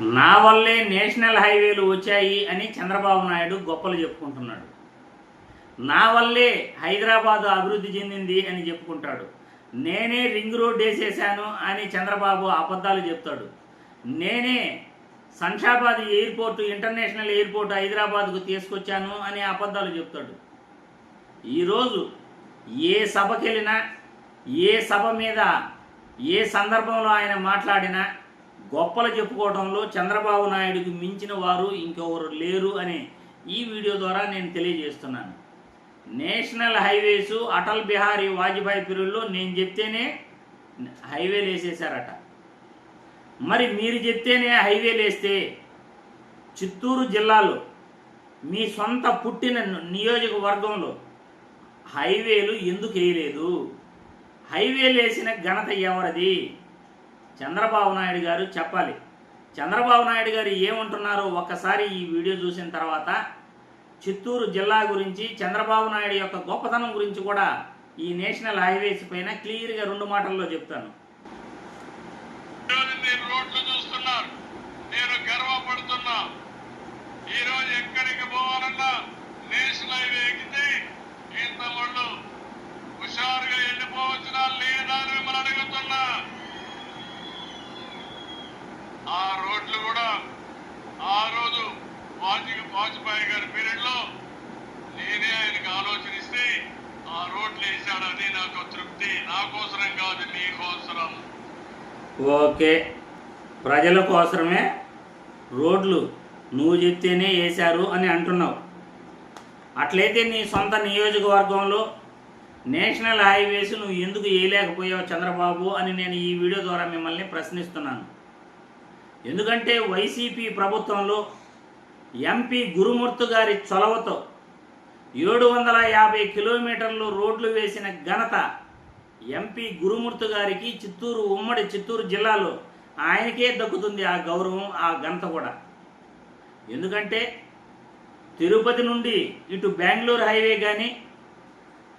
నా వల్లే నేషనల్ హైవేలు వచ్చాయి అని చంద్రబాబు నాయుడు గొప్పలు చెప్పుకుంటున్నాడు. నా వల్లే హైదరాబాద్ అభివృద్ధి చెందింది అని చెప్పుకుంటాడు. నేనే రింగ్ రోడ్ వేసేసాను అని చంద్రబాబు అబద్ధాలు చెప్తాడు. నేనే శంషాబాద్ ఎయిర్పోర్ట్ ఇంటర్నేషనల్ ఎయిర్పోర్ట్ హైదరాబాద్కు తీసుకొచ్చాను అని అబద్ధాలు చెప్తాడు. ఈరోజు ఏ సభకెళ్ళినా ఏ సభ మీద ఏ సందర్భంలో ఆయన మాట్లాడినా గొప్పలు చెప్పుకోవడంలో చంద్రబాబు నాయుడుకి మించిన వారు ఇంకెవరు లేరు అని ఈ వీడియో ద్వారా నేను తెలియజేస్తున్నాను. నేషనల్ హైవేస్ అటల్ బిహారీ వాజ్పేయి పీరియడ్లో నేను చెప్తేనే హైవేలు వేసేసారట మరి మీరు చెప్తేనే హైవేలు వేస్తే చిత్తూరు జిల్లాలో మీ సొంత పుట్టిన నియోజకవర్గంలో హైవేలు ఎందుకు వేయలేదు? హైవేలు వేసిన ఘనత ఎవరిది? చంద్రబాబు నాయుడు గారు చెప్పాలి. చంద్రబాబు నాయుడు గారు ఏమంటున్నారో ఒక్కసారి ఈ వీడియో చూసిన తర్వాత చిత్తూరు జిల్లా గురించి చంద్రబాబు నాయుడు యొక్క గొప్పతనం గురించి కూడా ఈ నేషనల్ హైవేస్ పైన క్లియర్గా రెండు మాటల్లో చెప్తాను. రోడ్లు చూస్తున్నారు. నేను గర్వపడుతున్నా. ఎక్కడికి పోవాలన్నా నేషనల్ హైవే ఎక్కితే ఇంత హుషారుగా లేదా అని మిమ్మల్ని అడుగుతున్నా ఆ రోడ్లు కూడా ఆ రోజు వాజీ వాజ్పేయి గారి పీరియడ్లో నేనే ఆయనకు ఆలోచన ఇస్తే ఆ రోడ్లు వేసాడని నాకు తృప్తి నా కోసరం కాదు నీ కోసరం. ఓకే. ప్రజల కోసమే రోడ్లు నువ్వు చెప్తేనే వేశారు అని అంటున్నావు. అట్లయితే నీ సొంత నియోజకవర్గంలో నేషనల్ హైవేస్ నువ్వు ఎందుకు వేయలేకపోయావు చంద్రబాబు అని నేను ఈ వీడియో ద్వారా మిమ్మల్ని ప్రశ్నిస్తున్నాను. ఎందుకంటే వైసీపీ ప్రభుత్వంలో ఎంపీ గురుమూర్తి గారి చొలవతో ఏడు వందల యాభై కిలోమీటర్లు రోడ్లు వేసిన ఘనత ఎంపీ గురుమూర్తి గారికి చిత్తూరు ఉమ్మడి చిత్తూరు జిల్లాలో ఆయనకే దక్కుతుంది ఆ గౌరవం ఆ ఘనత కూడా. ఎందుకంటే తిరుపతి నుండి ఇటు బెంగళూరు హైవే కానీ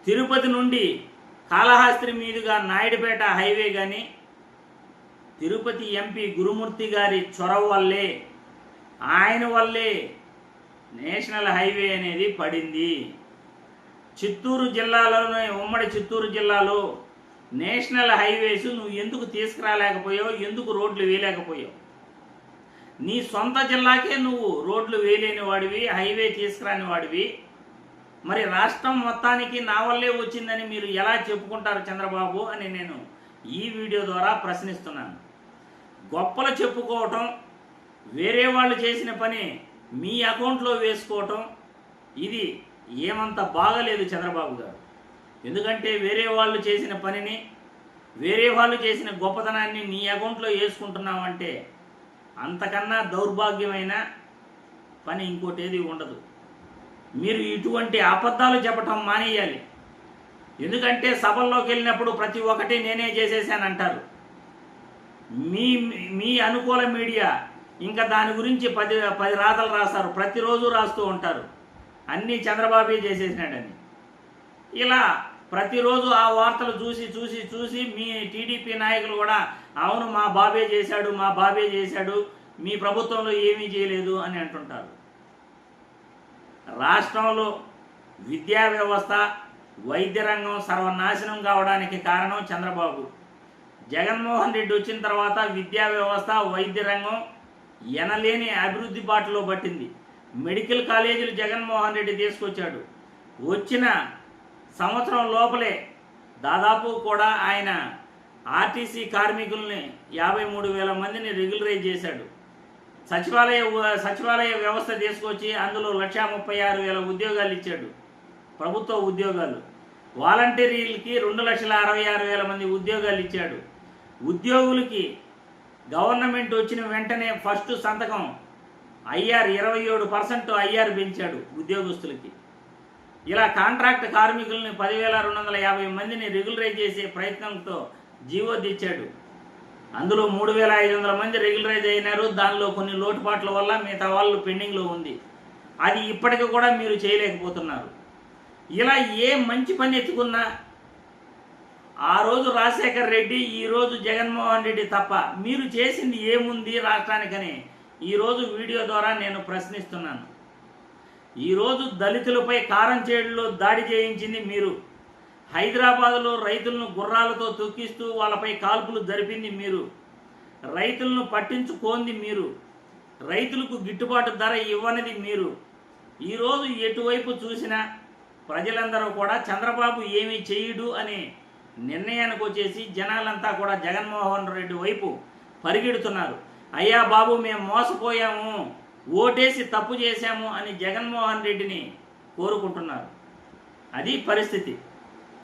తిరుపతి నుండి కాళహస్త్రి మీదుగా నాయుడుపేట హైవే కానీ తిరుపతి ఎంపీ గురుమూర్తి గారి చొరవ వల్లే ఆయన వల్లే నేషనల్ హైవే అనేది పడింది. చిత్తూరు జిల్లాలోనే ఉమ్మడి చిత్తూరు జిల్లాలో నేషనల్ హైవేస్ నువ్వు ఎందుకు తీసుకురాలేకపోయావు? ఎందుకు రోడ్లు వేయలేకపోయావు? నీ సొంత జిల్లాకే నువ్వు రోడ్లు వేయలేని వాడివి హైవే తీసుకురాని వాడివి. మరి రాష్ట్రం మొత్తానికి నా వల్లే వచ్చిందని మీరు ఎలా చెప్పుకుంటారు చంద్రబాబు అని నేను ఈ వీడియో ద్వారా ప్రశ్నిస్తున్నాను. గొప్పలు చెప్పుకోవటం వేరే వాళ్ళు చేసిన పని మీ అకౌంట్లో వేసుకోవటం ఇది ఏమంత బాగలేదు చంద్రబాబు గారు. ఎందుకంటే వేరే వాళ్ళు చేసిన పనిని వేరే వాళ్ళు చేసిన గొప్పతనాన్ని నీ అకౌంట్లో వేసుకుంటున్నామంటే అంతకన్నా దౌర్భాగ్యమైన పని ఇంకోటి ఏది ఉండదు. మీరు ఇటువంటి అబద్ధాలు చెప్పటం మానేయాలి. ఎందుకంటే సభల్లోకి వెళ్ళినప్పుడు ప్రతి ఒక్కటి నేనే చేసేసానంటారు. మీ మీ అనుకూల మీడియా ఇంకా దాని గురించి పది పది రాతలు రాస్తారు. ప్రతిరోజు రాస్తూ ఉంటారు. అన్నీ చంద్రబాబే చేసేసినాడని. ఇలా ప్రతిరోజు ఆ వార్తలు చూసి చూసి చూసి మీ టీడీపీ నాయకులు కూడా అవును మా బాబే చేశాడు మా బాబే చేశాడు మీ ప్రభుత్వంలో ఏమీ చేయలేదు అని అంటుంటారు. రాష్ట్రంలో విద్యా వ్యవస్థ వైద్య రంగం సర్వనాశనం కావడానికి కారణం చంద్రబాబు. జగన్మోహన్ రెడ్డి వచ్చిన తర్వాత విద్యా వ్యవస్థ వైద్య రంగం ఎనలేని అభివృద్ధి బాటలో పట్టింది. మెడికల్ కాలేజీలు జగన్మోహన్ రెడ్డి తీసుకొచ్చాడు. వచ్చిన సంవత్సరం లోపలే దాదాపు కూడా ఆయన ఆర్టీసీ కార్మికుల్ని యాభై మూడు వేల మందిని రెగ్యులరైజ్ చేశాడు. సచివాలయ సచివాలయ వ్యవస్థ తీసుకొచ్చి అందులో లక్షా ముప్పై ఆరు వేల ఉద్యోగాలు ఇచ్చాడు. ప్రభుత్వ ఉద్యోగాలు. వాలంటీర్లకి రెండు లక్షల అరవై ఆరు వేల మంది ఉద్యోగాలు ఇచ్చాడు. ఉద్యోగులకి గవర్నమెంట్ వచ్చిన వెంటనే ఫస్ట్ సంతకం ఐఆర్ ఇరవై ఏడు పర్సెంట్ ఐఆర్ పెంచాడు ఉద్యోగస్తులకి. ఇలా కాంట్రాక్ట్ కార్మికుల్ని పదివేల రెండు వందల యాభై మందిని రెగ్యులరైజ్ చేసే ప్రయత్నంతో జీవో తెచ్చాడు. అందులో మూడు వేల ఐదు వందల మంది రెగ్యులరైజ్ అయినారు. దానిలో కొన్ని లోటుపాట్ల వల్ల మిగతా వాళ్ళు పెండింగ్లో ఉంది. అది ఇప్పటికి కూడా మీరు చేయలేకపోతున్నారు. ఇలా ఏ మంచి పని ఎత్తుకున్నా ఆ రోజు రాజశేఖర్ రెడ్డి ఈ రోజు జగన్మోహన్ రెడ్డి తప్ప మీరు చేసింది ఏముంది రాష్ట్రానికని ఈరోజు వీడియో ద్వారా నేను ప్రశ్నిస్తున్నాను. ఈరోజు దళితులపై కారం చేడులో దాడి చేయించింది మీరు. హైదరాబాదులో రైతులను గుర్రాలతో తొక్కిస్తూ వాళ్ళపై కాల్పులు జరిపింది మీరు. రైతులను పట్టించుకోంది మీరు. రైతులకు గిట్టుబాటు ధర ఇవ్వనిది మీరు. ఈరోజు ఎటువైపు చూసినా ప్రజలందరూ కూడా చంద్రబాబు ఏమీ చేయడు అని నిర్ణయానికి వచ్చేసి జనాలంతా కూడా జగన్మోహన్ రెడ్డి వైపు పరిగెడుతున్నారు. అయ్యా బాబు మేము మోసపోయాము ఓటేసి తప్పు చేశాము అని జగన్మోహన్ రెడ్డిని కోరుకుంటున్నారు. అది పరిస్థితి.